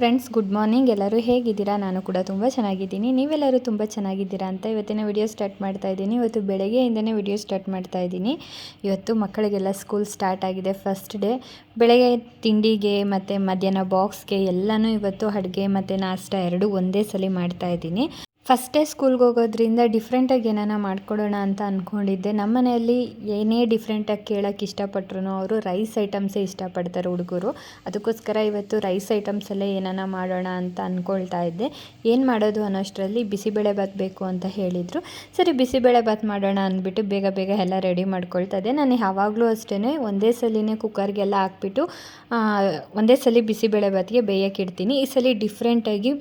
Friends good morning ಎಲ್ಲರೂ ಹೇಗಿದ್ದೀರಾ? ನಾನು ಕೂಡ ತುಂಬ ಚೆನ್ನಾಗಿದ್ದೀನಿ. ನೀವೆಲ್ಲರೂ ತುಂಬ ಚೆನ್ನಾಗಿದ್ದೀರಾ ಅಂತ ಇವತ್ತಿನ ವಿಡಿಯೋ ಸ್ಟಾರ್ಟ್ ಮಾಡ್ತಾ ಇದ್ದೀನಿ. ಇವತ್ತು ಬೆಳಗ್ಗೆಯಿಂದನೇ ವಿಡಿಯೋ ಸ್ಟಾರ್ಟ್ ಮಾಡ್ತಾ ಇದ್ದೀನಿ. ಇವತ್ತು ಮಕ್ಕಳಿಗೆಲ್ಲ ಸ್ಕೂಲ್ ಸ್ಟಾರ್ಟ್ ಆಗಿದೆ ಫಸ್ಟ್ ಡೇ ಬೆಳಗ್ಗೆ ತಿಂಡಿಗೆ ಮತ್ತು ಮಧ್ಯಾಹ್ನ ಬಾಕ್ಸ್ಗೆ ಎಲ್ಲನೂ ಇವತ್ತು ಅಡುಗೆ ಮತ್ತು ನಾಷ್ಟ ಎರಡೂ ಒಂದೇ ಸಲ ಮಾಡ್ತಾ ಇದ್ದೀನಿ. ಫಸ್ಟ್ ಸ್ಕೂಲ್ಗೆ ಹೋಗೋದ್ರಿಂದ ಡಿಫ್ರೆಂಟಾಗಿ ಏನಾನ ಮಾಡ್ಕೊಡೋಣ ಅಂತ ಅಂದ್ಕೊಂಡಿದ್ದೆ ನಮ್ಮ ಮನೆಯಲ್ಲಿ ಏನೇ ಡಿಫ್ರೆಂಟಾಗಿ ಕೇಳೋಕ್ಕೆ ಇಷ್ಟಪಟ್ರು ಅವರು ರೈಸ್ ಐಟಮ್ಸೇ ಇಷ್ಟಪಡ್ತಾರೆ ಹುಡುಗರು. ಅದಕ್ಕೋಸ್ಕರ ಇವತ್ತು ರೈಸ್ ಐಟಮ್ಸಲ್ಲೇ ಏನಾನ ಮಾಡೋಣ ಅಂತ ಅಂದ್ಕೊಳ್ತಾ ಇದ್ದೆ. ಏನು ಮಾಡೋದು ಅನ್ನೋಷ್ಟರಲ್ಲಿ ಬಿಸಿಬೇಳೆ ಬಾತ್ ಬೇಕು ಅಂತ ಹೇಳಿದರು. ಸರಿ, ಬಿಸಿಬೇಳೆ ಬಾತ್ ಮಾಡೋಣ ಅಂದ್ಬಿಟ್ಟು ಬೇಗ ಬೇಗ ಎಲ್ಲ ರೆಡಿ ಮಾಡ್ಕೊಳ್ತಾ ಇದ್ದೆ. ನಾನು ಯಾವಾಗಲೂ ಅಷ್ಟೇ ಒಂದೇ ಸಲಿನೇ ಕುಕ್ಕರ್ಗೆಲ್ಲ ಹಾಕ್ಬಿಟ್ಟು ಒಂದೇ ಸಲ ಬಿಸಿಬೇಳೆ ಬಾತ್ಗೆ ಬೇಯಕ್ಕೆ ಇಡ್ತೀನಿ. ಈ ಸಲ ಡಿಫ್ರೆಂಟಾಗಿ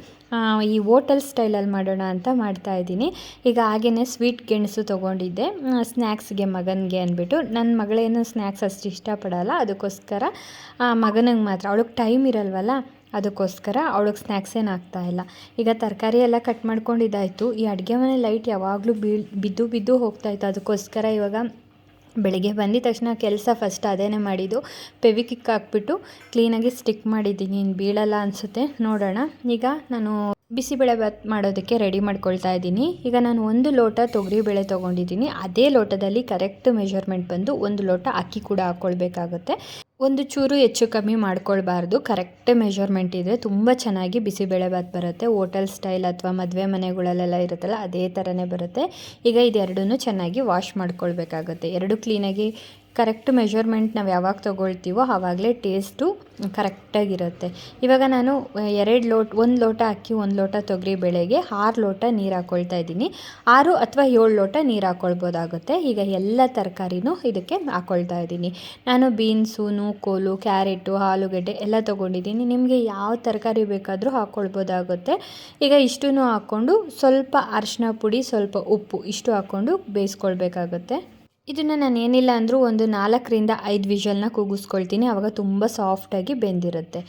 ಈ ಹೋಟೆಲ್ ಸ್ಟೈಲಲ್ಲಿ ಮಾಡೋಣ ಅಂತ ಮಾಡ್ತಾ ಇದ್ದೀನಿ. ಈಗ ಹಾಗೆಯೇ ಸ್ವೀಟ್ ಗೆಣಸು ತೊಗೊಂಡಿದ್ದೆ. ಸ್ನ್ಯಾಕ್ಸ್ಗೆ ಮಗನಿಗೆ ಅಂದ್ಬಿಟ್ಟು. ನನ್ನ ಮಗಳೇನು ಸ್ನ್ಯಾಕ್ಸ್ ಅಷ್ಟು ಇಷ್ಟಪಡೋಲ್ಲ, ಅದಕ್ಕೋಸ್ಕರ ಮಗನಿಗೆ ಮಾತ್ರ. ಅವಳಿಗೆ ಟೈಮ್ ಇರಲ್ವಲ್ಲ, ಅದಕ್ಕೋಸ್ಕರ ಅವಳಿಗೆ ಸ್ನ್ಯಾಕ್ಸ್ ಏನು ಆಗ್ತಾಯಿಲ್ಲ ಈಗ ತರಕಾರಿ ಎಲ್ಲ ಕಟ್ ಮಾಡ್ಕೊಂಡಿದ್ದಾಯಿತು. ಈ ಅಡುಗೆ ಮನೆ ಲೈಟ್ ಯಾವಾಗಲೂ ಬೀಳ್, ಬಿದ್ದು ಬಿದ್ದು ಹೋಗ್ತಾಯಿತ್ತು ಅದಕ್ಕೋಸ್ಕರ ಇವಾಗ ಬೆಳಿಗ್ಗೆ ಬಂದಿದ ತಕ್ಷಣ ಕೆಲಸ ಫಸ್ಟ್ ಅದೇನೇ ಮಾಡಿದ್ದು ಪೆವಿಕಿಕ್ ಹಾಕ್ಬಿಟ್ಟು ಕ್ಲೀನಾಗಿ ಸ್ಟಿಕ್ ಮಾಡಿದ್ದೀನಿ. ಇನ್ನು ಬೀಳಲ್ಲ ಅನಿಸುತ್ತೆ. ನೋಡೋಣ. ಈಗ ನಾನು ಬಿಸಿಬೇಳೆ ಬಾತ್ ಮಾಡೋದಕ್ಕೆ ರೆಡಿ ಮಾಡ್ಕೊಳ್ತಾ ಇದ್ದೀನಿ. ಈಗ ನಾನು ಒಂದು ಲೋಟ ತೊಗರಿಬೇಳೆ ತೊಗೊಂಡಿದ್ದೀನಿ. ಅದೇ ಲೋಟದಲ್ಲಿ ಕರೆಕ್ಟ್ ಮೆಷರ್ಮೆಂಟ್ ಬಂದು ಒಂದು ಲೋಟ ಅಕ್ಕಿ ಕೂಡ ಹಾಕ್ಕೊಳ್ಬೇಕಾಗುತ್ತೆ ಒಂದು ಚೂರು ಹೆಚ್ಚು ಕಮ್ಮಿ ಮಾಡ್ಕೊಳ್ಬಾರ್ದು. ಕರೆಕ್ಟ್ ಮೆಷರ್ಮೆಂಟ್ ಇದ್ದರೆ ತುಂಬ ಚೆನ್ನಾಗಿ ಬಿಸಿಬೇಳೆ ಬಾತ್ ಬರುತ್ತೆ. ಹೋಟೆಲ್ ಸ್ಟೈಲ್ ಅಥವಾ ಮದುವೆ ಮನೆಗಳಲ್ಲೆಲ್ಲ ಇರುತ್ತಲ್ಲ, ಅದೇ ಥರನೇ ಬರುತ್ತೆ. ಈಗ ಇದೆರಡೂ ಚೆನ್ನಾಗಿ ವಾಶ್ ಮಾಡ್ಕೊಳ್ಬೇಕಾಗುತ್ತೆ. ಎರಡು ಕ್ಲೀನಾಗಿ ಕರೆಕ್ಟ್ ಮೆಷರ್ಮೆಂಟ್ ನಾವು ಯಾವಾಗ ತೊಗೊಳ್ತೀವೋ ಆವಾಗಲೇ ಟೇಸ್ಟು ಕರೆಕ್ಟಾಗಿರುತ್ತೆ ಇವಾಗ ನಾನು ಎರಡು ಲೋಟ, ಒಂದು ಲೋಟ ಅಕ್ಕಿ, ಒಂದು ಲೋಟ ತೊಗರಿ ಬೇಳೆಗೆ ಆರು ಲೋಟ ನೀರು ಹಾಕ್ಕೊಳ್ತಾ ಇದ್ದೀನಿ. ಆರು ಅಥವಾ ಏಳು ಲೋಟ ನೀರು ಹಾಕ್ಕೊಳ್ಬೋದಾಗುತ್ತೆ ಈಗ ಎಲ್ಲ ತರಕಾರಿನೂ ಇದಕ್ಕೆ ಹಾಕ್ಕೊಳ್ತಾ ಇದ್ದೀನಿ. ನಾನು ಬೀನ್ಸು, ನೂಕೋಲು, ಕ್ಯಾರೆಟು, ಆಲೂಗಡ್ಡೆ ಎಲ್ಲ ತೊಗೊಂಡಿದ್ದೀನಿ. ನಿಮಗೆ ಯಾವ ತರಕಾರಿ ಬೇಕಾದರೂ ಹಾಕ್ಕೊಳ್ಬೋದಾಗುತ್ತೆ ಈಗ ಇಷ್ಟೂ ಹಾಕ್ಕೊಂಡು ಸ್ವಲ್ಪ ಅರಿಶಿನ ಪುಡಿ, ಸ್ವಲ್ಪ ಉಪ್ಪು ಇಷ್ಟು ಹಾಕ್ಕೊಂಡು ಬೇಯಿಸ್ಕೊಳ್ಬೇಕಾಗುತ್ತೆ. ಇದನ್ನು ನಾನು ಏನಿಲ್ಲ ಅಂದರೂ ಒಂದು ನಾಲ್ಕರಿಂದ ಐದು ವಿಷಲ್ನ ಕೂಗಿಸ್ಕೊಳ್ತೀನಿ. ಆವಾಗ ತುಂಬ ಸಾಫ್ಟಾಗಿ ಬೆಂದಿರುತ್ತೆ.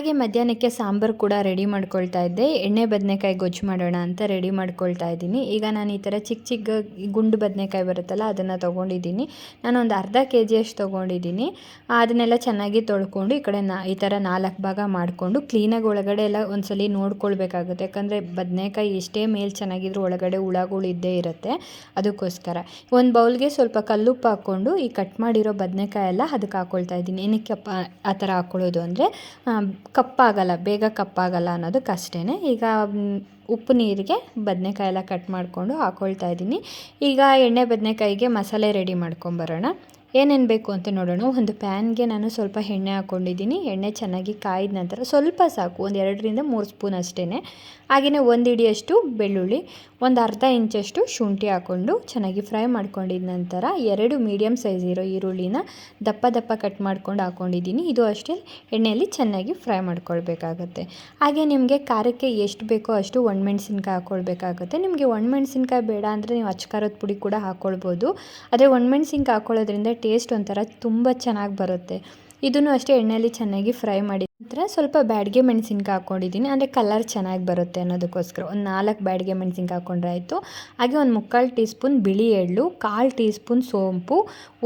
ಹಾಗೆ ಮಧ್ಯಾಹ್ನಕ್ಕೆ ಸಾಂಬಾರು ಕೂಡ ರೆಡಿ ಮಾಡ್ಕೊಳ್ತಾ ಇದ್ದೆ. ಎಣ್ಣೆ ಬದನೆಕಾಯಿ ಗೊಜ್ಜು ಮಾಡೋಣ ಅಂತ ರೆಡಿ ಮಾಡ್ಕೊಳ್ತಾ ಇದ್ದೀನಿ. ಈಗ ನಾನು ಈ ಥರ ಚಿಕ್ಕ ಚಿಕ್ಕ ಗುಂಡು ಬದನೆಕಾಯಿ ಬರುತ್ತಲ್ಲ, ಅದನ್ನು ತೊಗೊಂಡಿದ್ದೀನಿ. ನಾನು ಒಂದು ಅರ್ಧ ಕೆ ಜಿಯಷ್ಟು ತೊಗೊಂಡಿದ್ದೀನಿ. ಅದನ್ನೆಲ್ಲ ಚೆನ್ನಾಗಿ ತೊಳ್ಕೊಂಡು ಈ ಕಡೆ ನಾ, ಈ ಥರ ನಾಲ್ಕು ಭಾಗ ಮಾಡಿಕೊಂಡು ಕ್ಲೀನಾಗಿ ಒಳಗಡೆ ಎಲ್ಲ ಒಂದ್ಸಲಿ ನೋಡ್ಕೊಳ್ಬೇಕಾಗುತ್ತೆ. ಯಾಕಂದರೆ ಬದನೆಕಾಯಿ ಎಷ್ಟೇ ಮೇಲೆ ಚೆನ್ನಾಗಿದ್ರೂ ಒಳಗಡೆ ಹುಳಗಳು ಇದ್ದೇ ಇರುತ್ತೆ. ಅದಕ್ಕೋಸ್ಕರ ಒಂದು ಬೌಲ್ಗೆ ಸ್ವಲ್ಪ ಕಲ್ಲುಪ್ಪು ಹಾಕ್ಕೊಂಡು ಈ ಕಟ್ ಮಾಡಿರೋ ಬದನೆಕಾಯಿ ಎಲ್ಲ ಅದಕ್ಕೆ ಹಾಕ್ಕೊಳ್ತಾ ಇದ್ದೀನಿ. ಏನಕ್ಕೆ ಆ ಥರ ಹಾಕ್ಕೊಳ್ಳೋದು ಅಂದರೆ ಕಪ್ಪಾಗಲ್ಲ, ಬೇಗ ಕಪ್ಪಾಗಲ್ಲ ಅನ್ನೋದಕ್ಕಷ್ಟೇ ಈಗ ಉಪ್ಪು ನೀರಿಗೆ ಬದನೆಕಾಯೆಲ್ಲ ಕಟ್ ಮಾಡಿಕೊಂಡು ಹಾಕ್ಕೊಳ್ತಾ ಇದ್ದೀನಿ. ಈಗ ಎಣ್ಣೆ ಬದನೆಕಾಯಿಗೆ ಮಸಾಲೆ ರೆಡಿ ಮಾಡ್ಕೊಂಬರೋಣ. ಏನೇನು ಬೇಕು ಅಂತ ನೋಡೋಣ. ಒಂದು ಪ್ಯಾನ್ಗೆ ನಾನು ಸ್ವಲ್ಪ ಎಣ್ಣೆ ಹಾಕ್ಕೊಂಡಿದ್ದೀನಿ ಎಣ್ಣೆ ಚೆನ್ನಾಗಿ ಕಾಯಿದ ನಂತರ ಸ್ವಲ್ಪ ಸಾಕು. ಒಂದು ಎರಡರಿಂದ ಮೂರು ಸ್ಪೂನ್ ಅಷ್ಟೇ ಹಾಗೆಯೇ ಒಂದು ಇಡಿಯಷ್ಟು ಬೆಳ್ಳುಳ್ಳಿ, ಒಂದು ಅರ್ಧ ಇಂಚಷ್ಟು ಶುಂಠಿ ಹಾಕ್ಕೊಂಡು ಚೆನ್ನಾಗಿ ಫ್ರೈ ಮಾಡ್ಕೊಂಡಿದ ನಂತರ ಎರಡು ಮೀಡಿಯಮ್ ಸೈಜ್ ಇರೋ ಈರುಳ್ಳಿನ ದಪ್ಪ ದಪ್ಪ ಕಟ್ ಮಾಡ್ಕೊಂಡು ಹಾಕ್ಕೊಂಡಿದ್ದೀನಿ ಇದು ಅಷ್ಟೇ, ಎಣ್ಣೆಯಲ್ಲಿ ಚೆನ್ನಾಗಿ ಫ್ರೈ ಮಾಡ್ಕೊಳ್ಬೇಕಾಗತ್ತೆ. ಹಾಗೆ ನಿಮಗೆ ಖಾರಕ್ಕೆ ಎಷ್ಟು ಬೇಕೋ ಅಷ್ಟು ಒಣಮೆಣ್ಸಿನ್ಕಾಯಿ ಹಾಕ್ಕೊಳ್ಬೇಕಾಗುತ್ತೆ ನಿಮಗೆ ಒಣಮೆಣ್ಸಿನ್ಕಾಯಿ ಬೇಡ ಅಂದರೆ ನೀವು ಅಚ್ಕಾರದ ಪುಡಿ ಕೂಡ ಹಾಕ್ಕೊಳ್ಬೋದು ಆದರೆ ಒಣಮೆಣ್ಸಿನ್ಕಾಯಿ ಹಾಕ್ಕೊಳ್ಳೋದ್ರಿಂದ ಟೇಸ್ಟ್ ಒಂಥರ ತುಂಬ ಚೆನ್ನಾಗಿ ಬರುತ್ತೆ. ಇದನ್ನು ಅಷ್ಟೇ ಎಣ್ಣೆಯಲ್ಲಿ ಚೆನ್ನಾಗಿ ಫ್ರೈ ಮಾಡಿ ನಂತರ ಸ್ವಲ್ಪ ಬ್ಯಾಡಿಗೆ ಮೆಣಸಿನ್ಕಾಯಿ ಹಾಕ್ಕೊಂಡಿದ್ದೀನಿ. ಅಂದರೆ ಕಲರ್ ಚೆನ್ನಾಗಿ ಬರುತ್ತೆ ಅನ್ನೋದಕ್ಕೋಸ್ಕರ. ಒಂದು ನಾಲ್ಕು ಬ್ಯಾಡಿಗೆ ಮೆಣಸಿನ್ಕಾಯಿ ಹಾಕ್ಕೊಂಡ್ರೆ ಆಯಿತು ಹಾಗೆ ಒಂದು ಮುಕ್ಕಾಲು ಟೀ ಸ್ಪೂನ್ ಬಿಳಿ ಎಳ್ಳು, ಕಾಲು ಟೀ ಸ್ಪೂನ್ ಸೋಂಪು,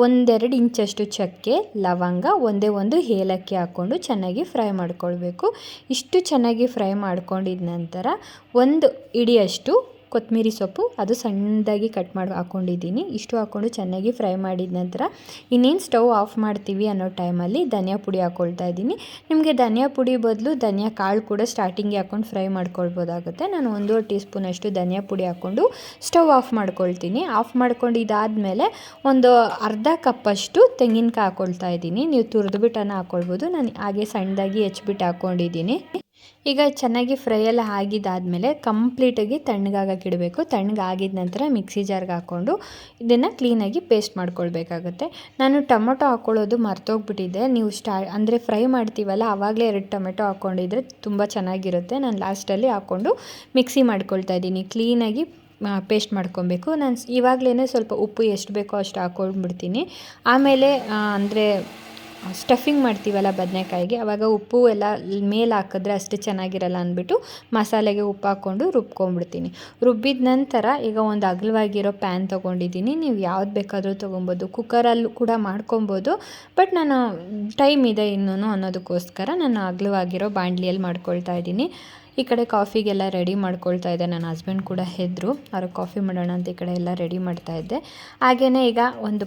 ಒಂದೆರಡು ಇಂಚಷ್ಟು ಚಕ್ಕೆ, ಲವಂಗ, ಒಂದೇ ಒಂದು ಏಲಕ್ಕಿ ಹಾಕ್ಕೊಂಡು ಚೆನ್ನಾಗಿ ಫ್ರೈ ಮಾಡ್ಕೊಳ್ಬೇಕು. ಇಷ್ಟು ಚೆನ್ನಾಗಿ ಫ್ರೈ ಮಾಡ್ಕೊಂಡಿದ ನಂತರ ಒಂದು ಇಡಿಯಷ್ಟು ಕೊತ್ತಂಬರಿ ಸೊಪ್ಪು ಅದು ಸಣ್ಣದಾಗಿ ಕಟ್ ಮಾಡಿ ಹಾಕ್ಕೊಂಡಿದ್ದೀನಿ ಇಷ್ಟು ಹಾಕ್ಕೊಂಡು ಚೆನ್ನಾಗಿ ಫ್ರೈ ಮಾಡಿದ ನಂತರ ಇನ್ನೇನು ಸ್ಟವ್ ಆಫ್ ಮಾಡ್ತೀವಿ ಅನ್ನೋ ಟೈಮಲ್ಲಿ ಧನಿಯಾ ಪುಡಿ ಹಾಕ್ಕೊಳ್ತಾ ಇದ್ದೀನಿ. ನಿಮಗೆ ಧನಿಯಾ ಪುಡಿ ಬದಲು ಧನಿಯಾ ಕಾಳು ಕೂಡ ಸ್ಟಾರ್ಟಿಂಗ್ಗೆ ಹಾಕ್ಕೊಂಡು ಫ್ರೈ ಮಾಡ್ಕೊಳ್ಬೋದಾಗುತ್ತೆ. ನಾನು ಒಂದೂವರೆ ಟೀ ಸ್ಪೂನಷ್ಟು ಧನಿಯಾ ಪುಡಿ ಹಾಕ್ಕೊಂಡು ಸ್ಟವ್ ಆಫ್ ಮಾಡ್ಕೊಳ್ತೀನಿ. ಆಫ್ ಮಾಡ್ಕೊಂಡು ಇದಾದಮೇಲೆ ಒಂದು ಅರ್ಧ ಕಪ್ಪಷ್ಟು ತೆಂಗಿನಕಾಯಿ ಹಾಕ್ಕೊಳ್ತಾ ಇದ್ದೀನಿ. ನೀವು ತುರಿದ್ಬಿಟ್ಟನ್ನು ಹಾಕ್ಕೊಳ್ಬೋದು ನಾನು ಹಾಗೆ ಸಣ್ಣದಾಗಿ ಹೆಚ್ಚಿಬಿಟ್ಟು ಹಾಕ್ಕೊಂಡಿದ್ದೀನಿ ಈಗ ಚೆನ್ನಾಗಿ ಫ್ರೈ ಎಲ್ಲ ಆಗಿದ್ದಾದಮೇಲೆ ಕಂಪ್ಲೀಟಾಗಿ ತಣ್ಣಗಾಗಕ್ಕೆ ಇಡಬೇಕು ತಣ್ಣಗಾಗಿದ ನಂತರ ಮಿಕ್ಸಿ ಜಾರ್ಗೆ ಹಾಕ್ಕೊಂಡು ಇದನ್ನು ಕ್ಲೀನಾಗಿ ಪೇಸ್ಟ್ ಮಾಡ್ಕೊಳ್ಬೇಕಾಗುತ್ತೆ. ನಾನು ಟೊಮೊಟೊ ಹಾಕ್ಕೊಳ್ಳೋದು ಮರ್ತೋಗ್ಬಿಟ್ಟಿದ್ದೆ ನೀವು ಸ್ಟಾ, ಅಂದರೆ ಫ್ರೈ ಮಾಡ್ತೀವಲ್ಲ ಆವಾಗಲೇ ಎರಡು ಟೊಮೆಟೊ ಹಾಕ್ಕೊಂಡಿದ್ರೆ ತುಂಬ ಚೆನ್ನಾಗಿರುತ್ತೆ. ನಾನು ಲಾಸ್ಟಲ್ಲಿ ಹಾಕ್ಕೊಂಡು ಮಿಕ್ಸಿ ಮಾಡ್ಕೊಳ್ತಾ ಇದ್ದೀನಿ. ಕ್ಲೀನಾಗಿ ಪೇಸ್ಟ್ ಮಾಡ್ಕೊಬೇಕು ನಾನು ಇವಾಗಲೇ ಸ್ವಲ್ಪ ಉಪ್ಪು ಎಷ್ಟು ಬೇಕೋ ಅಷ್ಟು ಹಾಕ್ಕೊಂಡ್ಬಿಡ್ತೀನಿ. ಆಮೇಲೆ ಅಂದರೆ ಸ್ಟಫಿಂಗ್ ಮಾಡ್ತೀವಲ್ಲ ಬದನೆಕಾಯಿಗೆ ಆವಾಗ ಉಪ್ಪು ಎಲ್ಲ ಮೇಲೆ ಹಾಕಿದ್ರೆ ಅಷ್ಟು ಚೆನ್ನಾಗಿರಲ್ಲ ಅಂದ್ಬಿಟ್ಟು ಮಸಾಲೆಗೆ ಉಪ್ಪು ಹಾಕ್ಕೊಂಡು ರುಬ್ಕೊಂಡ್ಬಿಡ್ತೀನಿ. ರುಬ್ಬಿದ ನಂತರ ಈಗ ಒಂದು ಅಗಲವಾಗಿರೋ ಪ್ಯಾನ್ ತೊಗೊಂಡಿದ್ದೀನಿ. ನೀವು ಯಾವ್ದು ಬೇಕಾದರೂ ತೊಗೊಬೋದು. ಕುಕ್ಕರಲ್ಲೂ ಕೂಡ ಮಾಡ್ಕೊಬೋದು. ಬಟ್ ನಾನು ಟೈಮ್ ಇದೆ ಇನ್ನೂ ಅನ್ನೋದಕ್ಕೋಸ್ಕರ ನಾನು ಅಗಲವಾಗಿರೋ ಬಾಣಲಿಯಲ್ಲಿ ಮಾಡ್ಕೊಳ್ತಾ ಇದ್ದೀನಿ. ಈ ಕಡೆ ಕಾಫಿಗೆಲ್ಲ ರೆಡಿ ಮಾಡ್ಕೊಳ್ತಾ ಇದ್ದೆ ನನ್ನ ಹಸ್ಬೆಂಡ್ ಕೂಡ ಹೆದ್ರು. ಅವ್ರಿಗೆ ಕಾಫಿ ಮಾಡೋಣ ಅಂತ ಈ ಕಡೆ ಎಲ್ಲ ರೆಡಿ ಮಾಡ್ತಾ ಇದ್ದೆ. ಹಾಗೆಯೇ ಈಗ ಒಂದು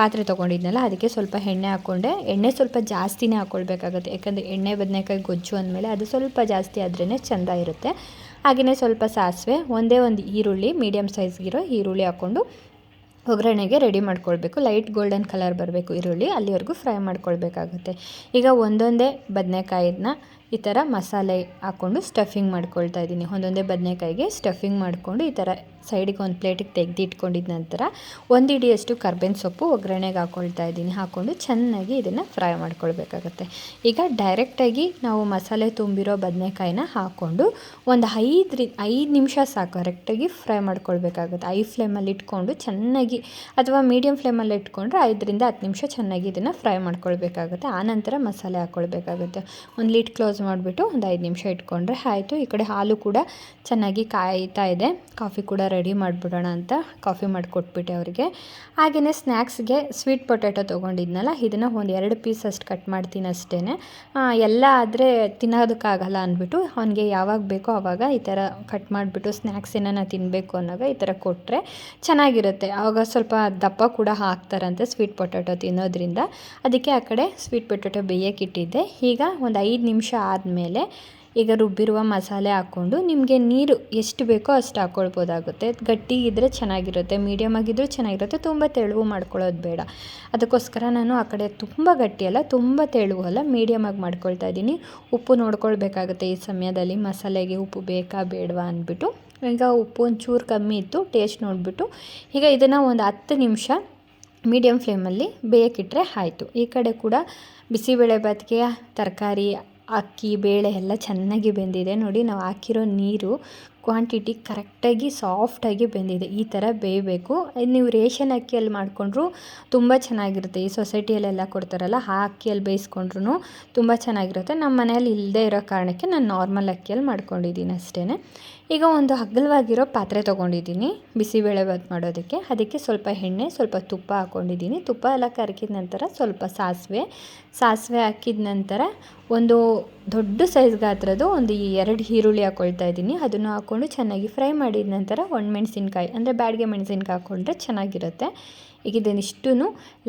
ಪಾತ್ರೆ ತೊಗೊಂಡಿದ್ನಲ್ಲ, ಅದಕ್ಕೆ ಸ್ವಲ್ಪ ಎಣ್ಣೆ ಹಾಕ್ಕೊಂಡೆ ಎಣ್ಣೆ ಸ್ವಲ್ಪ ಜಾಸ್ತಿನೇ ಹಾಕ್ಕೊಳ್ಬೇಕಾಗುತ್ತೆ ಯಾಕಂದರೆ ಎಣ್ಣೆ, ಬದನೆಕಾಯಿ, ಗೊಜ್ಜು ಅಂದಮೇಲೆ ಅದು ಸ್ವಲ್ಪ ಜಾಸ್ತಿ ಆದ್ರೇ ಚೆಂದ ಇರುತ್ತೆ. ಹಾಗೆಯೇ ಸ್ವಲ್ಪ ಸಾಸಿವೆ, ಒಂದೇ ಒಂದು ಈರುಳ್ಳಿ ಮೀಡಿಯಮ್ ಸೈಜ್ಗಿರೋ ಈರುಳ್ಳಿ ಹಾಕ್ಕೊಂಡು ಒಗ್ಗರಣೆಗೆ ರೆಡಿ ಮಾಡ್ಕೊಳ್ಬೇಕು. ಲೈಟ್ ಗೋಲ್ಡನ್ ಕಲರ್ ಬರಬೇಕು ಈರುಳ್ಳಿ. ಅಲ್ಲಿವರೆಗೂ ಫ್ರೈ ಮಾಡ್ಕೊಳ್ಬೇಕಾಗುತ್ತೆ. ಈಗ ಒಂದೊಂದೇ ಬದನೆಕಾಯಿನ ಈ ಥರ ಮಸಾಲೆ ಹಾಕ್ಕೊಂಡು ಸ್ಟಫಿಂಗ್ ಮಾಡ್ಕೊಳ್ತಾ ಇದ್ದೀನಿ. ಒಂದೊಂದೇ ಬದನೆಕಾಯಿಗೆ ಸ್ಟಫಿಂಗ್ ಮಾಡಿಕೊಂಡು ಈ ಥರ ಸೈಡಿಗೆ ಒಂದು ಪ್ಲೇಟಿಗೆ ತೆಗೆದು ಇಟ್ಕೊಂಡಿದ್ದ ನಂತರ ಒಂದು ಇಡಿಯಷ್ಟು ಕರ್ಬೇವಿನ ಸೊಪ್ಪು ಒಗ್ಗರಣೆಗೆ ಹಾಕ್ಕೊಳ್ತಾ ಇದ್ದೀನಿ. ಹಾಕ್ಕೊಂಡು ಚೆನ್ನಾಗಿ ಇದನ್ನು ಫ್ರೈ ಮಾಡ್ಕೊಳ್ಬೇಕಾಗತ್ತೆ. ಈಗ ಡೈರೆಕ್ಟಾಗಿ ನಾವು ಮಸಾಲೆ ತುಂಬಿರೋ ಬದನೆಕಾಯಿನ ಹಾಕ್ಕೊಂಡು ಒಂದು ಐದರಿ, ಐದು ನಿಮಿಷ ಸಾಕು ಕರೆಕ್ಟಾಗಿ ಫ್ರೈ ಮಾಡ್ಕೊಳ್ಬೇಕಾಗುತ್ತೆ. ಐ ಫ್ಲೇಮಲ್ಲಿ ಇಟ್ಕೊಂಡು ಚೆನ್ನಾಗಿ ಅಥವಾ ಮೀಡಿಯಮ್ ಫ್ಲೇಮಲ್ಲಿ ಇಟ್ಕೊಂಡ್ರೆ ಐದರಿಂದ ಹತ್ತು ನಿಮಿಷ ಚೆನ್ನಾಗಿ ಇದನ್ನು ಫ್ರೈ ಮಾಡ್ಕೊಳ್ಬೇಕಾಗುತ್ತೆ. ಆನಂತರ ಮಸಾಲೆ ಹಾಕ್ಕೊಳ್ಬೇಕಾಗುತ್ತೆ ಒಂದು ಲೀಟ್ ಕ್ಲೋಸ್ ಮಾಡಿಬಿಟ್ಟು ಒಂದು ಐದು ನಿಮಿಷ ಇಟ್ಕೊಂಡ್ರೆ ಆಯಿತು. ಈ ಕಡೆ ಹಾಲು ಕೂಡ ಚೆನ್ನಾಗಿ ಕಾಯ್ತಾ ಇದೆ. ಕಾಫಿ ಕೂಡ ರೆಡಿ ಮಾಡಿಬಿಡೋಣ ಅಂತ ಕಾಫಿ ಮಾಡಿಕೊಟ್ಬಿಟ್ಟೆ ಅವರಿಗೆ. ಹಾಗೆಯೇ ಸ್ನ್ಯಾಕ್ಸ್ಗೆ ಸ್ವೀಟ್ ಪೊಟ್ಯಾಟೊ ತೊಗೊಂಡಿದ್ನಲ್ಲ, ಇದನ್ನು ಒಂದು ಎರಡು ಪೀಸ್ ಅಷ್ಟು ಕಟ್ ಮಾಡ್ತೀನಿ ಅಷ್ಟೇ ಎಲ್ಲ ಆದರೆ ತಿನ್ನೋದಕ್ಕಾಗಲ್ಲ ಅಂದ್ಬಿಟ್ಟು ಅವನಿಗೆ ಯಾವಾಗ ಬೇಕೋ ಆವಾಗ ಈ ಥರ ಕಟ್ ಮಾಡಿಬಿಟ್ಟು ಸ್ನ್ಯಾಕ್ಸ್ ಏನನ್ನ ತಿನ್ನಬೇಕು ಅನ್ನೋಗ ಈ ಥರ ಕೊಟ್ಟರೆ ಚೆನ್ನಾಗಿರುತ್ತೆ. ಆವಾಗ ಸ್ವಲ್ಪ ದಪ್ಪ ಕೂಡ ಹಾಕ್ತಾರಂತೆ ಸ್ವೀಟ್ ಪೊಟ್ಯಾಟೊ ತಿನ್ನೋದ್ರಿಂದ. ಅದಕ್ಕೆ ಆ ಕಡೆ ಸ್ವೀಟ್ ಪೊಟ್ಯಾಟೊ ಬೇಯಕ್ಕಿಟ್ಟಿದ್ದೆ ಈಗ ಒಂದು ಐದು ನಿಮಿಷ ಆದಮೇಲೆ ಈಗ ರುಬ್ಬಿರುವ ಮಸಾಲೆ ಹಾಕ್ಕೊಂಡು ನಿಮಗೆ ನೀರು ಎಷ್ಟು ಬೇಕೋ ಅಷ್ಟು ಹಾಕ್ಕೊಳ್ಬೋದಾಗುತ್ತೆ ಗಟ್ಟಿ ಇದ್ದರೆ ಚೆನ್ನಾಗಿರುತ್ತೆ ಮೀಡಿಯಮ್ ಆಗಿದ್ದರೂ ಚೆನ್ನಾಗಿರುತ್ತೆ, ತುಂಬ ತೆಳುವು ಮಾಡ್ಕೊಳ್ಳೋದು ಬೇಡ. ಅದಕ್ಕೋಸ್ಕರ ನಾನು ಆ ಕಡೆ ತುಂಬ ಗಟ್ಟಿಯಲ್ಲ ತುಂಬ ತೆಳುವು ಅಲ್ಲ ಮೀಡಿಯಮಾಗಿ ಮಾಡ್ಕೊಳ್ತಾ ಇದ್ದೀನಿ. ಉಪ್ಪು ನೋಡ್ಕೊಳ್ಬೇಕಾಗುತ್ತೆ ಈ ಸಮಯದಲ್ಲಿ, ಮಸಾಲೆಗೆ ಉಪ್ಪು ಬೇಕಾ ಬೇಡವಾ ಅಂದ್ಬಿಟ್ಟು. ಈಗ ಉಪ್ಪು ಒಂಚೂರು ಕಮ್ಮಿ ಇತ್ತು ಟೇಸ್ಟ್ ನೋಡಿಬಿಟ್ಟು. ಈಗ ಇದನ್ನು ಒಂದು ಹತ್ತು ನಿಮಿಷ ಮೀಡಿಯಮ್ ಫ್ಲೇಮಲ್ಲಿ ಬೇಯಕ್ಕಿಟ್ರೆ ಆಯಿತು. ಈ ಕಡೆ ಕೂಡ ಬಿಸಿಬೇಳೆ ಬಾತಿಗೆ ತರಕಾರಿ ಅಕ್ಕಿ, ಬೇಳೆ ಎಲ್ಲ ಚೆನ್ನಾಗಿ ಬೆಂದಿದೆ. ನೋಡಿ, ನಾವು ಹಾಕಿರೋ ನೀರು ಕ್ವಾಂಟಿಟಿ ಕರೆಕ್ಟಾಗಿ ಸಾಫ್ಟಾಗಿ ಬೆಂದಿದೆ. ಈ ಥರ ಬೇಯಬೇಕು. ನೀವು ರೇಷನ್ ಅಕ್ಕಿಯಲ್ಲಿ ಮಾಡಿಕೊಂಡ್ರು ತುಂಬ ಚೆನ್ನಾಗಿರುತ್ತೆ. ಈ ಸೊಸೈಟಿಯಲ್ಲೆಲ್ಲ ಕೊಡ್ತಾರಲ್ಲ, ಆ ಅಕ್ಕಿಯಲ್ಲಿ ಬೇಯಿಸ್ಕೊಂಡ್ರು ತುಂಬ ಚೆನ್ನಾಗಿರುತ್ತೆ. ನಮ್ಮ ಮನೆಯಲ್ಲಿ ಇಲ್ಲದೆ ಇರೋ ಕಾರಣಕ್ಕೆ ನಾನು ನಾರ್ಮಲ್ ಅಕ್ಕಿಯಲ್ಲಿ ಮಾಡ್ಕೊಂಡಿದ್ದೀನಿ ಅಷ್ಟೇ ಈಗ ಒಂದು ಹಗಲವಾಗಿರೋ ಪಾತ್ರೆ ತೊಗೊಂಡಿದ್ದೀನಿ ಬಿಸಿಬೇಳೆಭಾತ್ ಮಾಡೋದಕ್ಕೆ. ಅದಕ್ಕೆ ಸ್ವಲ್ಪ ಎಣ್ಣೆ, ಸ್ವಲ್ಪ ತುಪ್ಪ ಹಾಕ್ಕೊಂಡಿದ್ದೀನಿ ತುಪ್ಪ ಎಲ್ಲ ಕರಗಿದ ನಂತರ ಸ್ವಲ್ಪ ಸಾಸಿವೆ. ಸಾಸಿವೆ ಹಾಕಿದ ನಂತರ ಒಂದು ದೊಡ್ಡ ಸೈಜ್ ಗಾತ್ರದ್ದು ಒಂದು ಎರಡು ಈರುಳ್ಳಿ ಹಾಕ್ಕೊಳ್ತಾ ಇದ್ದೀನಿ. ಅದನ್ನು ಹಾಕ್ಕೊಂಡು ಚೆನ್ನಾಗಿ ಫ್ರೈ ಮಾಡಿದ ನಂತರ ಒಣಮೆಣ್ಸಿನ್ಕಾಯಿ ಅಂದರೆ ಬ್ಯಾಡಿಗೆ ಮೆಣಸಿನ್ಕಾಯಿ ಹಾಕ್ಕೊಂಡ್ರೆ ಚೆನ್ನಾಗಿರುತ್ತೆ. ಈಗ ಇದನ್ನಿಷ್ಟೂ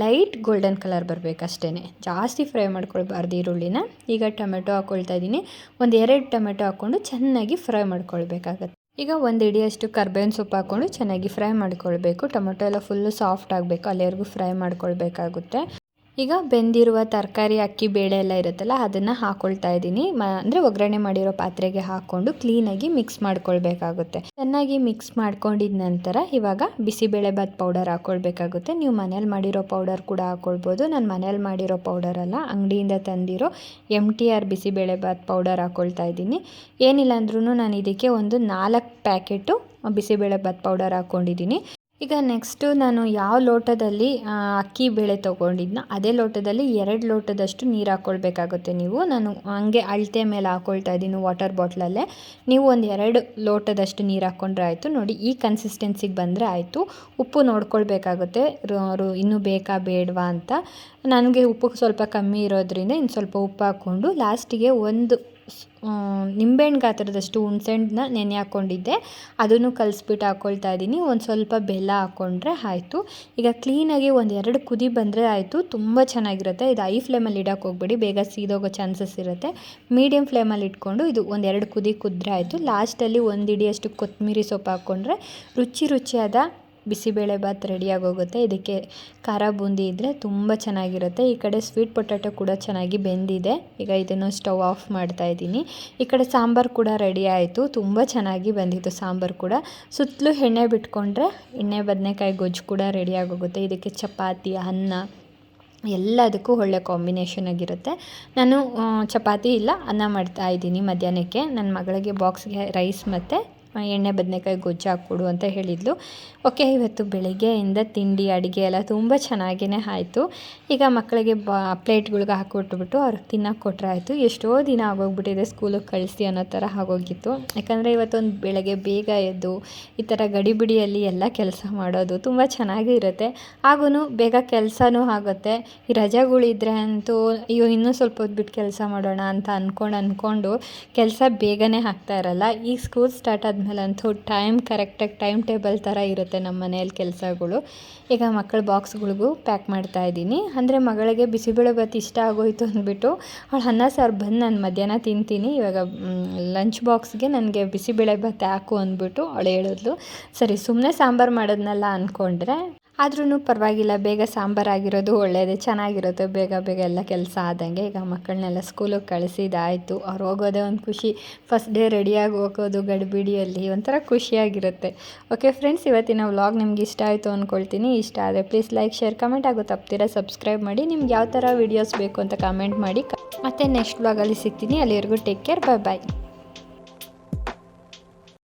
ಲೈಟ್ ಗೋಲ್ಡನ್ ಕಲರ್ ಬರಬೇಕು ಅಷ್ಟೇ ಜಾಸ್ತಿ ಫ್ರೈ ಮಾಡ್ಕೊಳ್ಬಾರ್ದು ಈರುಳ್ಳಿನ. ಈಗ ಟೊಮೆಟೊ ಹಾಕ್ಕೊಳ್ತಾ ಇದ್ದೀನಿ. ಒಂದು ಎರಡು ಟೊಮೆಟೊ ಹಾಕ್ಕೊಂಡು ಚೆನ್ನಾಗಿ ಫ್ರೈ ಮಾಡ್ಕೊಳ್ಬೇಕಾಗತ್ತೆ. ಈಗ ಒಂದು ಇಡಿಯಷ್ಟು ಕರ್ಬೇವಿನ ಸೊಪ್ಪು ಹಾಕ್ಕೊಂಡು ಚೆನ್ನಾಗಿ ಫ್ರೈ ಮಾಡ್ಕೊಳ್ಬೇಕು. ಟೊಮೆಟೊ ಎಲ್ಲ ಫುಲ್ಲು ಸಾಫ್ಟ್ ಆಗಬೇಕು ಅಲ್ಲಿವರೆಗೂ ಫ್ರೈ ಮಾಡ್ಕೊಳ್ಬೇಕಾಗುತ್ತೆ. ಈಗ ಬೆಂದಿರುವ ತರಕಾರಿ, ಅಕ್ಕಿ, ಬೇಳೆ ಎಲ್ಲ ಇರುತ್ತಲ್ಲ, ಅದನ್ನು ಹಾಕ್ಕೊಳ್ತಾ ಇದ್ದೀನಿ. ಮ, ಅಂದರೆ ಒಗ್ಗರಣೆ ಮಾಡಿರೋ ಪಾತ್ರೆಗೆ ಹಾಕ್ಕೊಂಡು ಕ್ಲೀನಾಗಿ ಮಿಕ್ಸ್ ಮಾಡ್ಕೊಳ್ಬೇಕಾಗುತ್ತೆ. ಚೆನ್ನಾಗಿ ಮಿಕ್ಸ್ ಮಾಡ್ಕೊಂಡಿದ ನಂತರ ಇವಾಗ ಬಿಸಿಬೇಳೆಭಾತ್ ಪೌಡರ್ ಹಾಕ್ಕೊಳ್ಬೇಕಾಗುತ್ತೆ ನೀವು ಮನೇಲಿ ಮಾಡಿರೋ ಪೌಡರ್ ಕೂಡ ಹಾಕ್ಕೊಳ್ಬೋದು ನಾನು ಮನೇಲಿ ಮಾಡಿರೋ ಪೌಡರ್ ಅಲ್ಲ, ಅಂಗಡಿಯಿಂದ ತಂದಿರೋ M T R bisibelebath powder ಹಾಕ್ಕೊಳ್ತಾ ಇದ್ದೀನಿ. ಏನಿಲ್ಲ ಅಂದ್ರೂ ನಾನು ಇದಕ್ಕೆ ಒಂದು ನಾಲ್ಕು ಪ್ಯಾಕೆಟು ಬಿಸಿಬೇಳೆಭಾತ್ ಪೌಡರ್ ಹಾಕ್ಕೊಂಡಿದ್ದೀನಿ ಈಗ ನೆಕ್ಸ್ಟು ನಾನು ಯಾವ ಲೋಟದಲ್ಲಿ ಅಕ್ಕಿ ಬೇಳೆ ತೊಗೊಂಡಿದ್ನ, ಅದೇ ಲೋಟದಲ್ಲಿ ಎರಡು ಲೋಟದಷ್ಟು ನೀರು ಹಾಕ್ಕೊಳ್ಬೇಕಾಗುತ್ತೆ ನೀವು. ನಾನು ಹಂಗೆ ಅಳತೆ ಮೇಲೆ ಹಾಕ್ಕೊಳ್ತಾ ಇದ್ದೀನಿ ವಾಟರ್ ಬಾಟ್ಲಲ್ಲೇ ನೀವು ಒಂದು ಎರಡು ಲೋಟದಷ್ಟು ನೀರು ಹಾಕ್ಕೊಂಡ್ರೆ ಆಯಿತು. ನೋಡಿ, ಈ ಕನ್ಸಿಸ್ಟೆನ್ಸಿಗೆ ಬಂದರೆ ಆಯಿತು. ಉಪ್ಪು ನೋಡ್ಕೊಳ್ಬೇಕಾಗುತ್ತೆ. ಅವರು ಇನ್ನೂ ಬೇಕಾ, ಬೇಡವಾ ಅಂತ. ನನಗೆ ಉಪ್ಪು ಸ್ವಲ್ಪ ಕಮ್ಮಿ ಇರೋದ್ರಿಂದ ಇನ್ನು ಸ್ವಲ್ಪ ಉಪ್ಪು ಹಾಕ್ಕೊಂಡು ಲಾಸ್ಟಿಗೆ ಒಂದು ನಿಂಬೆಹಣ್ಣು ಗಾತ್ರದಷ್ಟು ಹುಣ್ಸೆಹಣ್ಣನ್ನ ನೆನೆ ಹಾಕ್ಕೊಂಡಿದ್ದೆ. ಅದನ್ನು ಕಲಿಸ್ಬಿಟ್ಟು ಹಾಕ್ಕೊಳ್ತಾ ಇದ್ದೀನಿ. ಒಂದು ಸ್ವಲ್ಪ ಬೆಲ್ಲ ಹಾಕ್ಕೊಂಡ್ರೆ ಆಯಿತು. ಈಗ ಕ್ಲೀನಾಗಿ ಒಂದು ಎರಡು ಕುದಿ ಬಂದರೆ ಆಯಿತು. ತುಂಬ ಚೆನ್ನಾಗಿರುತ್ತೆ. ಇದು ಐ ಫ್ಲೇಮಲ್ಲಿ ಇಡೋಕೆ ಹೋಗ್ಬೇಡಿ. ಬೇಗ ಸೀದೋಗೋ ಚಾನ್ಸಸ್ ಇರುತ್ತೆ. ಮೀಡಿಯಮ್ ಫ್ಲೇಮಲ್ಲಿ ಇಟ್ಕೊಂಡು ಇದು ಒಂದು ಎರಡು ಕುದಿ ಕುದ್ರೆ ಆಯಿತು. ಲಾಸ್ಟಲ್ಲಿ ಒಂದು ಹಿಡಿಯಷ್ಟು ಕೊತ್ತಂಬರಿ ಸೊಪ್ಪು ಹಾಕ್ಕೊಂಡ್ರೆ ರುಚಿ ರುಚಿಯಾದ ಬಿಸಿಬೇಳೆಭಾತ್ ರೆಡಿಯಾಗೋಗುತ್ತೆ ಇದಕ್ಕೆ ಖಾರ ಬೂಂದಿ ಇದ್ದರೆ ತುಂಬ ಚೆನ್ನಾಗಿರುತ್ತೆ. ಈ ಕಡೆ ಸ್ವೀಟ್ ಪೊಟ್ಯಾಟೊ ಕೂಡ ಚೆನ್ನಾಗಿ ಬೆಂದಿದೆ. ಈಗ ಇದನ್ನು ಸ್ಟವ್ ಆಫ್ ಮಾಡ್ತಾ ಇದ್ದೀನಿ. ಈ ಕಡೆ ಸಾಂಬಾರು ಕೂಡ ರೆಡಿ ಆಯಿತು. ತುಂಬ ಚೆನ್ನಾಗಿ ಬಂದಿತ್ತು ಸಾಂಬಾರು ಕೂಡ. ಸುತ್ತಲೂ ಎಣ್ಣೆ ಬಿಟ್ಕೊಂಡ್ರೆ ಎಣ್ಣೆ, ಬದನೆಕಾಯಿ, ಗೊಜ್ಜು ಕೂಡ ರೆಡಿಯಾಗೋಗುತ್ತೆ ಇದಕ್ಕೆ ಚಪಾತಿ, ಅನ್ನ ಎಲ್ಲದಕ್ಕೂ ಒಳ್ಳೆ ಕಾಂಬಿನೇಷನ್ ಆಗಿರುತ್ತೆ. ನಾನು ಚಪಾತಿ ಇಲ್ಲ, ಅನ್ನ ಮಾಡ್ತಾ ಇದ್ದೀನಿ ಮಧ್ಯಾಹ್ನಕ್ಕೆ. ನನ್ನ ಮಗಳಿಗೆ ಬಾಕ್ಸ್ಗೆ ರೈಸ್ ಮತ್ತು ಎಣ್ಣೆ ಬದನೆಕಾಯಿ ಗೊಜ್ಜು ಹಾಕ್ಕೊಡು ಅಂತ ಹೇಳಿದ್ಲು. ಓಕೆ, ಇವತ್ತು ಬೆಳಿಗ್ಗೆಯಿಂದ ತಿಂಡಿ, ಅಡುಗೆ ಎಲ್ಲ ತುಂಬ ಚೆನ್ನಾಗಿಯೇ ಆಯಿತು. ಈಗ ಮಕ್ಕಳಿಗೆ ಬಾ, ಪ್ಲೇಟ್ಗಳ್ಗೆ ಹಾಕ್ಕೊಟ್ಬಿಟ್ಟು ಅವ್ರಿಗೆ ತಿನ್ನೋಕೆ ಕೊಟ್ಟರೆ ಆಯಿತು. ಎಷ್ಟೋ ದಿನ ಆಗೋಗ್ಬಿಟ್ಟಿದೆ ಸ್ಕೂಲಿಗೆ ಕಳಿಸಿ ಅನ್ನೋ ಥರ ಆಗೋಗಿತ್ತು. ಯಾಕಂದರೆ ಇವತ್ತೊಂದು ಬೆಳಗ್ಗೆ ಬೇಗ ಎದ್ದು ಈ ಥರ ಗಡಿಬಿಡಿಯಲ್ಲಿ ಎಲ್ಲ ಕೆಲಸ ಮಾಡೋದು ತುಂಬ ಚೆನ್ನಾಗಿ ಇರುತ್ತೆ. ಹಾಗೂ ಬೇಗ ಕೆಲಸನೂ ಆಗುತ್ತೆ. ಈ ರಜೆಗಳಿದ್ರೆ ಅಂತೂ ಅಯ್ಯೋ, ಇನ್ನೂ ಸ್ವಲ್ಪ ಹೊತ್ತು ಬಿಟ್ಟು ಕೆಲಸ ಮಾಡೋಣ ಅಂತ ಅಂದ್ಕೊಂಡು ಅಂದ್ಕೊಂಡು ಕೆಲಸ ಬೇಗನೆ ಆಗ್ತಾ ಇರಲ್ಲ. ಈ ಸ್ಕೂಲ್ ಸ್ಟಾರ್ಟ್ ಆದಮೇಲೆ ಅಂತೂ ಟೈಮ್, ಕರೆಕ್ಟಾಗಿ ಟೈಮ್ ಟೇಬಲ್ ಥರ ಇರುತ್ತೆ ನಮ್ಮ ಮನೆಯಲ್ಲಿ ಕೆಲಸಗಳು. ಈಗ ಮಕ್ಕಳ ಬಾಕ್ಸ್ಗಳಿಗೂ ಪ್ಯಾಕ್ ಮಾಡ್ತಾ ಇದ್ದೀನಿ. ಅಂದರೆ ಮಗಳಿಗೆ ಬಿಸಿಬೇಳೆಭಾತ್ ಇಷ್ಟ ಆಗೋಯ್ತು ಅಂದ್ಬಿಟ್ಟು ಅವಳು ಅನ್ನ, ಸಾರು ಬಂದು ನಾನು ಮಧ್ಯಾಹ್ನ ತಿಂತೀನಿ. ಇವಾಗ ಲಂಚ್ ಬಾಕ್ಸ್ಗೆ ನನಗೆ ಬಿಸಿಬೇಳೆಭಾತ್ ಹಾಕು ಅಂದ್ಬಿಟ್ಟು ಅವಳು ಹೇಳಿದ್ಲು. ಸರಿ ಸುಮ್ಮನೆ ಸಾಂಬಾರು ಮಾಡೋದ್ನಲ್ಲ ಅಂದ್ಕೊಂಡ್ರೆ ಆದ್ರೂ ಪರವಾಗಿಲ್ಲ, ಬೇಗ ಸಾಂಬಾರಾಗಿರೋದು ಒಳ್ಳೆಯದೇ ಚೆನ್ನಾಗಿರುತ್ತೆ ಬೇಗ ಬೇಗ ಎಲ್ಲ ಕೆಲಸ ಆದಂಗೆ ಈಗ ಮಕ್ಕಳನ್ನೆಲ್ಲ ಸ್ಕೂಲಿಗೆ ಕಳಿಸಿದಾಯಿತು. ಅವ್ರು ಹೋಗೋದೇ ಒಂದು ಖುಷಿ. ಫಸ್ಟ್ ಡೇ ರೆಡಿಯಾಗಿ ಹೋಗೋದು ಗಡಿಬಿಡಿಯಲ್ಲಿ ಒಂಥರ ಖುಷಿಯಾಗಿರುತ್ತೆ. ಓಕೆ ಫ್ರೆಂಡ್ಸ್ ಇವತ್ತಿನ ವ್ಲಾಗ್ ನಿಮ್ಗೆ ಇಷ್ಟ ಆಯಿತು ಅಂದ್ಕೊಳ್ತೀನಿ ಇಷ್ಟ ಆದರೆ ಪ್ಲೀಸ್ ಲೈಕ್ ಶೇರ್ ಕಮೆಂಟ್ ಆಗೋ ತಪ್ತೀರಾ ಸಬ್ಸ್ಕ್ರೈಬ್ ಮಾಡಿ. ನಿಮ್ಗೆ ಯಾವ ಥರ ವೀಡಿಯೋಸ್ ಬೇಕು ಅಂತ ಕಮೆಂಟ್ ಮಾಡಿ. ಮತ್ತು ನೆಕ್ಸ್ಟ್ ವ್ಲಾಗಲ್ಲಿ ಸಿಗ್ತೀನಿ. ಅಲ್ಲಿವರೆಗೂ ಟೇಕ್ ಕೇರ್ ಬಾಯ್ ಬಾಯ್